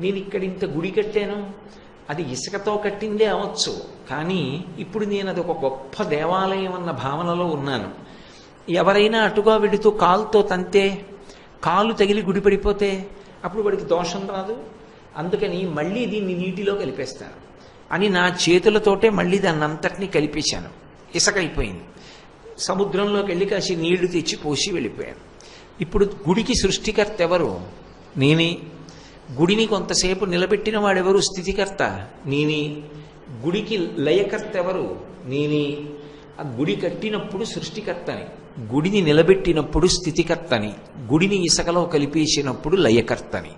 నేను ఇక్కడ ఇంత గుడి కట్టాను? అది ఇసుకతో కట్టిందే అవచ్చు కానీ ఇప్పుడు నేను అది ఒక గొప్ప దేవాలయం అన్న భావనలో ఉన్నాను. ఎవరైనా అటుగా వెడుతూ కాలుతో తంతే కాలు తగిలి గుడి పడిపోతే అప్పుడు వాడికి దోషం రాదు. అందుకని మళ్ళీ దీన్ని నీటిలో కలిపేస్తాను అని నా చేతులతోటే మళ్ళీ దాన్ని అంతటినీ కలిపేశాను. ఇసకైపోయింది. సముద్రంలోకి వెళ్ళి కాసి నీళ్ళు తెచ్చి పోసి వెళ్ళిపోయాను. ఇప్పుడు గుడికి సృష్టికర్త ఎవరు? నేనే. గుడిని కొంతసేపు నిలబెట్టిన వాడెవరు స్థితికర్త? నేనే గుడికి లయకర్త ఎవరు నేనే ఆ గుడి కట్టినప్పుడు సృష్టికర్తని గుడిని నిలబెట్టినప్పుడు స్థితికర్తని గుడిని ఇసుకలో కలిపేసినప్పుడు లయకర్తని.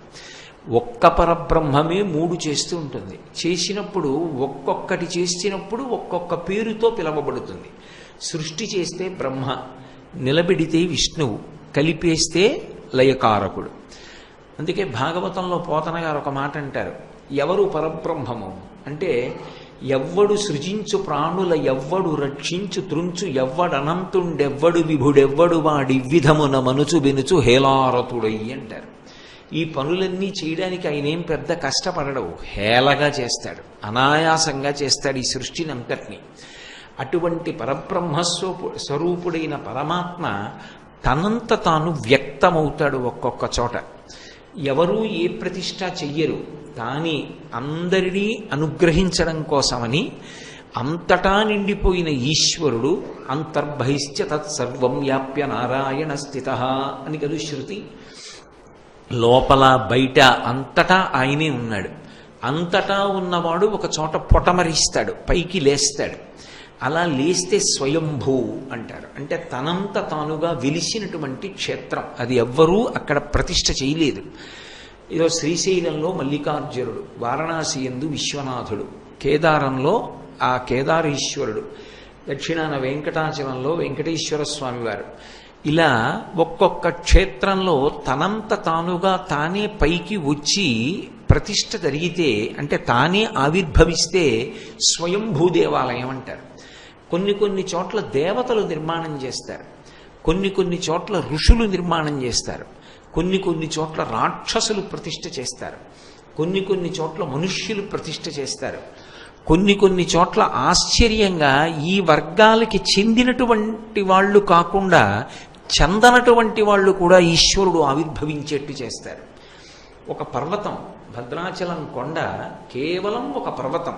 ఒక్క పరబ్రహ్మమే మూడు చేస్తూ ఉంటుంది. చేసినప్పుడు ఒక్కొక్కటి చేసినప్పుడు ఒక్కొక్క పేరుతో పిలవబడుతుంది. సృష్టి చేస్తే బ్రహ్మ నిలబెడితే విష్ణువు కలిపేస్తే లయకారకుడు. అందుకే భాగవతంలో పోతన గారు ఒక మాట అంటారు ఎవరు పరబ్రహ్మము? అంటే ఎవ్వడు సృజించు ప్రాణుల ఎవ్వడు రక్షించు త్రుంచు ఎవ్వడనంతుండెవ్వడు విభుడెవ్వడు వాడివ్విధమున మనుచు బెనుచు హేలారతుడై అంటారు. ఈ పనులన్నీ చేయడానికి ఆయన ఏం పెద్ద కష్టపడడు హేళగా చేస్తాడు అనాయాసంగా చేస్తాడు ఈ సృష్టిని అంతటిని అటువంటి పరబ్రహ్మ స్వరూపుడైన పరమాత్మ తనంత తాను వ్యక్తమవుతాడు ఒక్కొక్క చోట. ఎవరూ ఏ ప్రతిష్ట చెయ్యరు. కానీ అందరినీ అనుగ్రహించడం కోసమని అంతటా నిండిపోయిన ఈశ్వరుడు అంతర్బహిశ్చ తత్సర్వం వ్యాప్య నారాయణ స్థిత అని కదు శృతి. లోపల బయట అంతటా ఆయనే ఉన్నాడు. అంతటా ఉన్నవాడు ఒక చోట పొటమరిస్తాడు పైకి లేస్తాడు. అలా లేస్తే స్వయంభూ అంటారు. అంటే తనంత తానుగా వెలిసినటువంటి క్షేత్రం. అది ఎవ్వరూ అక్కడ ప్రతిష్ట చేయలేదు. ఇదో శ్రీశైలంలో మల్లికార్జునుడు వారణాసి ఎందు విశ్వనాథుడు కేదారంలో ఆ కేదారీశ్వరుడు దక్షిణాన వెంకటాచలంలో వెంకటేశ్వర స్వామివారు. ఇలా ఒక్కొక్క క్షేత్రంలో తనంత తానుగా తానే పైకి వచ్చి ప్రతిష్ట జరిగితే అంటే తానే ఆవిర్భవిస్తే స్వయంభూ దేవాలయం అంటారు. కొన్ని కొన్ని చోట్ల దేవతలు నిర్మాణం చేస్తారు. కొన్ని కొన్ని చోట్ల ఋషులు నిర్మాణం చేస్తారు. కొన్ని కొన్ని చోట్ల రాక్షసులు ప్రతిష్ఠ చేస్తారు. కొన్ని కొన్ని చోట్ల మనుష్యులు ప్రతిష్ఠ చేస్తారు. కొన్ని కొన్ని చోట్ల ఆశ్చర్యంగా ఈ వర్గాలకి చెందినటువంటి వాళ్ళు కాకుండా చెందనటువంటి వాళ్ళు కూడా ఈశ్వరుడు ఆవిర్భవించేట్టు చేస్తారు. ఒక పర్వతం భద్రాచలం కొండ కేవలం ఒక పర్వతం.